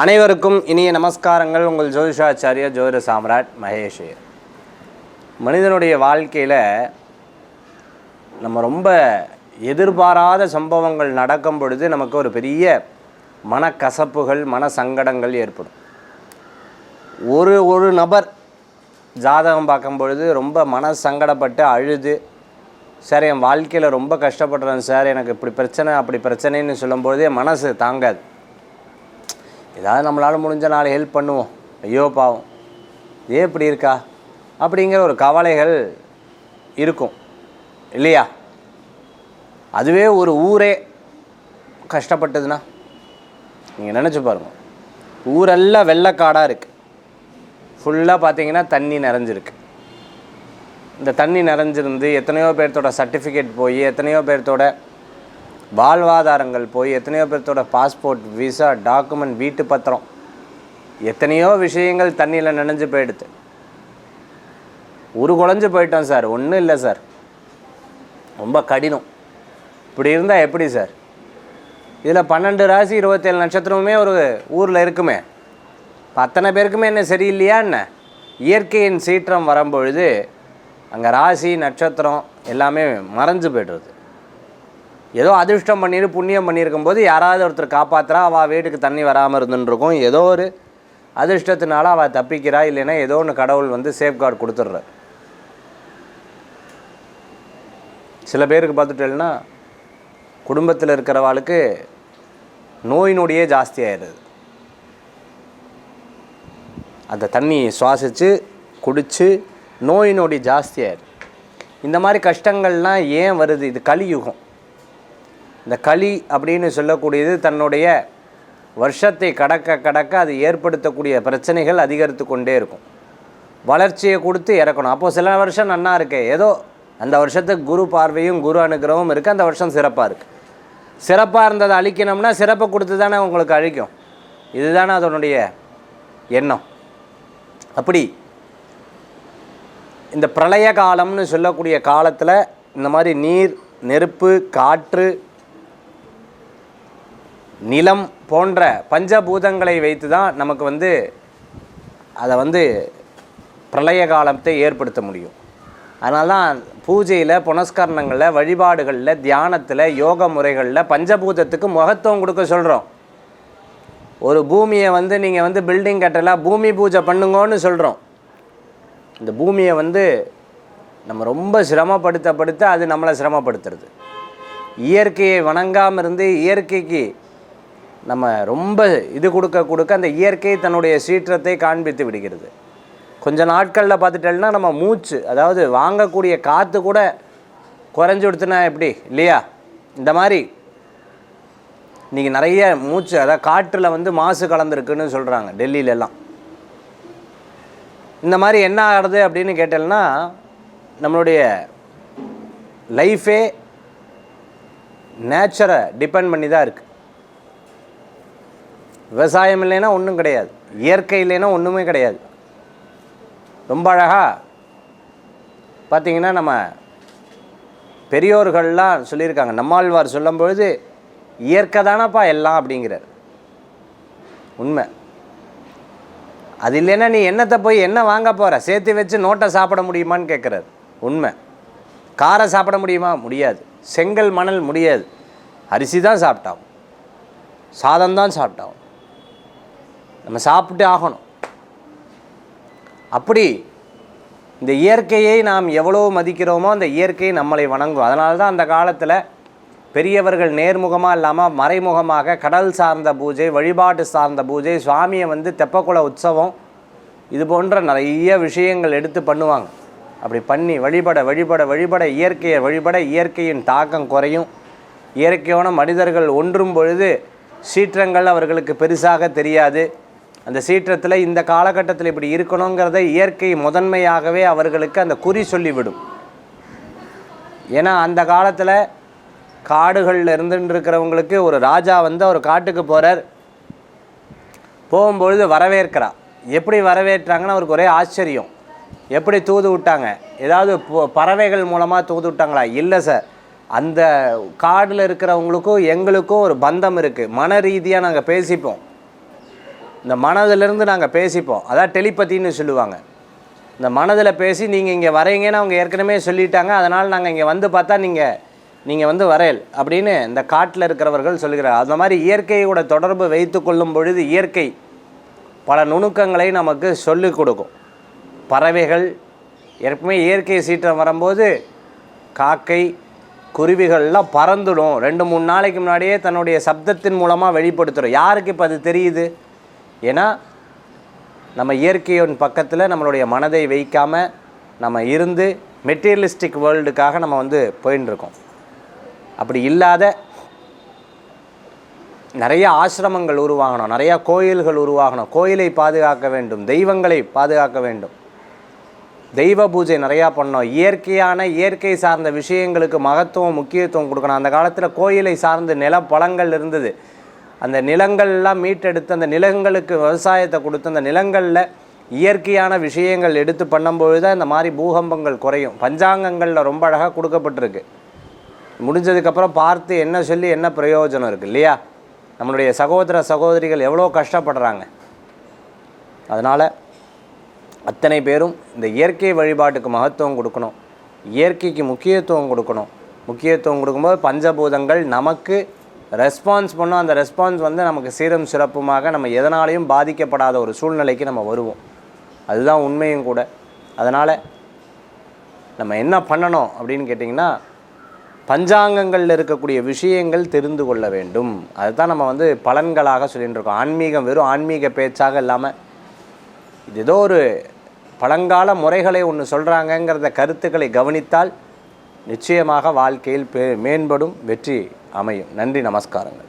அனைவருக்கும் இனிய நமஸ்காரங்கள். உங்கள் ஜோதிஷாச்சாரிய ஜோதிட சாம்ராட் மகேஷ். மனிதனுடைய வாழ்க்கையில் நம்ம ரொம்ப எதிர்பாராத சம்பவங்கள் நடக்கும் பொழுது நமக்கு ஒரு பெரிய மனக்கசப்புகள் மன சங்கடங்கள் ஏற்படும். ஒரு ஒரு நபர் ஜாதகம் பார்க்கும் பொழுது ரொம்ப மன சங்கடப்பட்டு அழுது சார் என் வாழ்க்கையில் ரொம்ப கஷ்டப்படுறேன் சார். எனக்கு இப்படி பிரச்சனை அப்படி பிரச்சனைன்னு சொல்லும்பொழுதே மனசு தாங்காது. ஏதாவது நம்மளால் முடிஞ்ச நாள் ஹெல்ப் பண்ணுவோம். ஐயோ பாவம். ஏன் இப்படி இருக்கா? அப்படிங்கிற ஒரு கவலைகள் இருக்கும். இல்லையா? அதுவே ஒரு ஊரே கஷ்டப்பட்டதுன்னா நீங்கள் நினச்சி பாருங்க. ஊரெல்லாம் வெள்ளக்காடாக இருக்குது ஃபுல்லாக பார்த்தீங்கன்னா தண்ணி நிறைஞ்சிருக்கு. இந்த தண்ணி நிறைஞ்சிருந்து எத்தனையோ பேர்த்தோட சர்டிஃபிகேட் போய் எத்தனையோ பேர்த்தோட வாழ்வாதாரங்கள் போய் எத்தனையோ பேர்த்தோட பாஸ்போர்ட் விசா டாக்குமெண்ட் வீட்டு பத்திரம். எத்தனையோ விஷயங்கள் தண்ணியில் நினைஞ்சு போயிடுது. ஒரு குழஞ்சு போயிட்டோம் சார். ஒன்றும் இல்லை சார். ரொம்ப கடினம். இப்படி இருந்தால் எப்படி சார்? இதில் பன்னெண்டு ராசி இருபத்தேழு நட்சத்திரமுமே ஒரு ஊரில் இருக்குமே. அத்தனை பேருக்குமே என்ன சரியில்லையா என்ன? இயற்கையின் சீற்றம் வரும்பொழுது அங்கே ராசி நட்சத்திரம் எல்லாமே மறைஞ்சு போய்டுறது. ஏதோ அதிர்ஷ்டம் பண்ணிட்டு புண்ணியம் பண்ணியிருக்கும் போது யாராவது ஒருத்தர் காப்பாற்றுறா அவள் வீட்டுக்கு தண்ணி வராமல் இருந்துருக்கும் ஏதோ ஒரு அதிர்ஷ்டத்தினால அவள் தப்பிக்கிறா இல்லைன்னா ஏதோ ஒன்று கடவுள் வந்து சேஃப்கார்டு கொடுத்துட்ற. சில பேருக்கு பார்த்துட்டேன்னா குடும்பத்தில் இருக்கிறவாளுக்கு நோய் நொடியே ஜாஸ்தி ஆயிடுது. அந்த தண்ணி சுவாசித்து குடித்து நோய் நொடி ஜாஸ்தி ஆயிடுது. இந்த மாதிரி கஷ்டங்கள்லாம் ஏன் வருது? இது கலியுகம். இந்த களி அப்படின்னு சொல்லக்கூடியது தன்னுடைய வருஷத்தை கடக்க கடக்க அது ஏற்படுத்தக்கூடிய பிரச்சனைகள் அதிகரித்து கொண்டே இருக்கும். வளர்ச்சியை கொடுத்து இறக்கணும். அப்போது சில வருஷம் நன்னா இருக்கு. ஏதோ அந்த வருஷத்துக்கு குரு பார்வையும் குரு அனுகிரகமும் இருக்குது அந்த வருஷம் சிறப்பாக இருக்குது சிறப்பாக இருந்ததை அழிக்கணும்னா சிறப்பை கொடுத்து தானே உங்களுக்கு அழிக்கும். இதுதானே அதனுடைய எண்ணம். அப்படி இந்த பிரளய காலம்னு சொல்லக்கூடிய காலத்தில் இந்த மாதிரி நீர் நெருப்பு காற்று நிலம் போன்ற பஞ்சபூதங்களை வைத்து தான் நமக்கு வந்து அதை வந்து பிரளய காலத்தை ஏற்படுத்த முடியும். அதனால தான் பூஜையில் புனஸ்கரணங்களில் வழிபாடுகளில் தியானத்தில் யோக முறைகளில் பஞ்சபூதத்துக்கு மகத்துவம் கொடுக்க சொல்கிறோம் ஒரு பூமியை வந்து நீங்கள் வந்து பில்டிங் கட்டலாம் பூமி பூஜை பண்ணுங்கன்னு சொல்கிறோம் இந்த பூமியை வந்து நம்ம ரொம்ப சிரமப்படுத்தப்படுத்த அது நம்மளை சிரமப்படுத்துறது. இயற்கையை வணங்காமல் இருந்து இயற்கைக்கு நம்ம ரொம்ப இது கொடுக்க கொடுக்க அந்த இயற்கை தன்னுடைய சீற்றத்தை காண்பித்து விடுகிறது. கொஞ்ச நாட்களில் பார்த்துட்டேன்னா நம்ம மூச்சு அதாவது வாங்கக்கூடிய காற்று கூட குறைஞ்சி கொடுத்துனா எப்படி? இல்லையா? இந்த மாதிரி. இன்றைக்கி நிறைய மூச்சு அதாவது காற்றில் வந்து மாசு கலந்துருக்குன்னு சொல்கிறாங்க டெல்லியிலலாம் இந்த மாதிரி என்ன ஆகுது அப்படின்னு கேட்டேன்னா நம்மளுடைய லைஃபே நேச்சரை டிபெண்ட் பண்ணி தான் இருக்குது விவசாயம் இல்லைன்னா ஒன்றும் கிடையாது. இயற்கை இல்லைன்னா ஒன்றுமே கிடையாது. ரொம்ப அழகாக பார்த்தீங்கன்னா நம்ம பெரியோர்கள்லாம் சொல்லியிருக்காங்க. நம்மாழ்வார் சொல்லும்பொழுது இயற்கை தானப்பா எல்லாம் அப்படிங்கிறார். உண்மை. அது இல்லைன்னா நீ என்னத்தை போய் என்ன வாங்க போகிற சேர்த்து வச்சு நோட்டை சாப்பிட முடியுமான்னு கேட்குறாரு. உண்மை. காரை சாப்பிட முடியுமா? முடியாது. செங்கல் மணல் முடியாது. அரிசி தான் சாப்பிட்டாகும் சாதம் தான் சாப்பிட்டாகும் நம்ம சாப்பிட்டு ஆகணும். அப்படி இந்த இயற்கையை நாம் எவ்வளோ மதிக்கிறோமோ அந்த இயற்கை நம்மளை வணங்கும். அதனால தான் அந்த காலத்தில் பெரியவர்கள் நேர்முகமாக இல்லாமல் மறைமுகமாக கடல் சார்ந்த பூஜை வழிபாட்டு சார்ந்த பூஜை சுவாமியை வந்து தெப்பக்குள உற்சவம் இது போன்ற நிறைய விஷயங்கள் எடுத்து பண்ணுவாங்க. அப்படி பண்ணி வழிபட வழிபட வழிபட இயற்கையை வழிபட இயற்கையின் தாக்கம் குறையும். இயற்கையோட மனிதர்கள் ஒன்றும் பொழுது சீற்றங்கள் அவர்களுக்கு பெருசாக தெரியாது. அந்த சீற்றத்தில் இந்த காலகட்டத்தில் இப்படி இருக்கணுங்கிறத இயற்கை முதன்மையாகவே அவர்களுக்கு அந்த குறி சொல்லிவிடும். ஏன்னா அந்த காலத்தில் காடுகளில் இருந்துட்டு இருக்கிறவங்களுக்கு ஒரு ராஜா வந்து அவர் காட்டுக்கு போகிறார் போகும்பொழுது வரவேற்கிறா எப்படி வரவேற்றாங்கன்னு அவருக்கு ஒரே ஆச்சரியம். எப்படி தூது விட்டாங்க? ஏதாவது பறவைகள் மூலமாக தூது விட்டாங்களா? இல்லை சார். அந்த காடில் இருக்கிறவங்களுக்கும் எங்களுக்கும் ஒரு பந்தம் இருக்குது மன ரீதியாக நாங்கள் பேசிப்போம். இந்த மனதிலிருந்து நாங்கள் பேசிப்போம். அதான் டெலிபத்தின்னு சொல்லுவாங்க. இந்த மனதில் பேசி நீங்கள் இங்கே வரையங்கன்னு அவங்க ஏற்கனவே சொல்லிட்டாங்க. அதனால் நாங்கள் இங்கே வந்து பார்த்தா நீங்கள் நீங்கள் வந்து வரையல் அப்படின்னு இந்த காட்டில் இருக்கிறவர்கள் சொல்லுகிறார் அந்த மாதிரி இயற்கையோட தொடர்பு வைத்து கொள்ளும் பொழுது இயற்கை பல நுணுக்கங்களை நமக்கு சொல்லிக் கொடுக்கும். பறவைகள் ஏற்கனவே இயற்கை சீற்றம் வரும்போது காக்கை குருவிகள்லாம் பறந்துடும். ரெண்டு மூணு நாளைக்கு முன்னாடியே தன்னுடைய சப்தத்தின் மூலமாக வெளிப்படுத்துகிறோம் யாருக்கு இப்போ அது தெரியுது? ஏன்னா நம்ம இயற்கையின் பக்கத்தில் நம்மளுடைய மனதை வைக்காமல் நம்ம இருந்து மெட்டீரியலிஸ்டிக் வேர்ல்டுக்காக நம்ம வந்து போயின்னு அப்படி இல்லாத நிறைய ஆசிரமங்கள் உருவாகணும் நிறையா கோயில்கள் உருவாகணும் கோயிலை பாதுகாக்க வேண்டும் தெய்வங்களை பாதுகாக்க வேண்டும். தெய்வ பூஜை நிறையா பண்ணோம். இயற்கையான இயற்கை சார்ந்த விஷயங்களுக்கு மகத்துவம் முக்கியத்துவம் கொடுக்கணும். அந்த காலத்தில் கோயிலை சார்ந்து நில பழங்கள் இருந்தது. அந்த நிலங்கள்லாம் மீட்டெடுத்து அந்த நிலங்களுக்கு விவசாயத்தை கொடுத்து அந்த நிலங்களில் இயற்கையான விஷயங்கள் எடுத்து பண்ணும்பொழுது தான் இந்த மாதிரி பூகம்பங்கள் குறையும். பஞ்சாங்கங்களில் ரொம்ப அழகாக கொடுக்கப்பட்டிருக்கு. முடிஞ்சதுக்கப்புறம் பார்த்து என்ன சொல்லி என்ன பிரயோஜனம் இருக்குது இல்லையா? நம்மளுடைய சகோதர சகோதரிகள் எவ்வளோ கஷ்டப்படுறாங்க. அதனால் அத்தனை பேரும் இந்த இயற்கை வழிபாட்டுக்கு மகத்துவம் கொடுக்கணும். இயற்கைக்கு முக்கியத்துவம் கொடுக்கணும். முக்கியத்துவம் கொடுக்கும்போது பஞ்சபூதங்கள் நமக்கு ரெஸ்பான்ஸ் பண்ணோம் அந்த ரெஸ்பான்ஸ் வந்து நமக்கு சீரம் சிறப்புமாக நம்ம எதனாலையும் பாதிக்கப்படாத ஒரு சூழ்நிலைக்கு நம்ம வருவோம். அதுதான் உண்மையும் கூட. அதனால் நம்ம என்ன பண்ணணும் அப்படின்னு கேட்டிங்கன்னா பஞ்சாங்கங்களில் இருக்கக்கூடிய விஷயங்கள் தெரிந்து கொள்ள வேண்டும். அதுதான் நம்ம வந்து பலன்களாக சொல்லிட்டு இருக்கோம். ஆன்மீகம் வெறும் ஆன்மீக பேச்சாக இல்லாமல் இது ஏதோ ஒரு பழங்கால முறைகளை ஒன்று சொல்கிறாங்கங்கிறத கருத்துக்களை கவனித்தால் நிச்சயமாக வாழ்க்கையில் பே மேம்படும் வெற்றி அமையும். நன்றி நமஸ்காரங்கள்.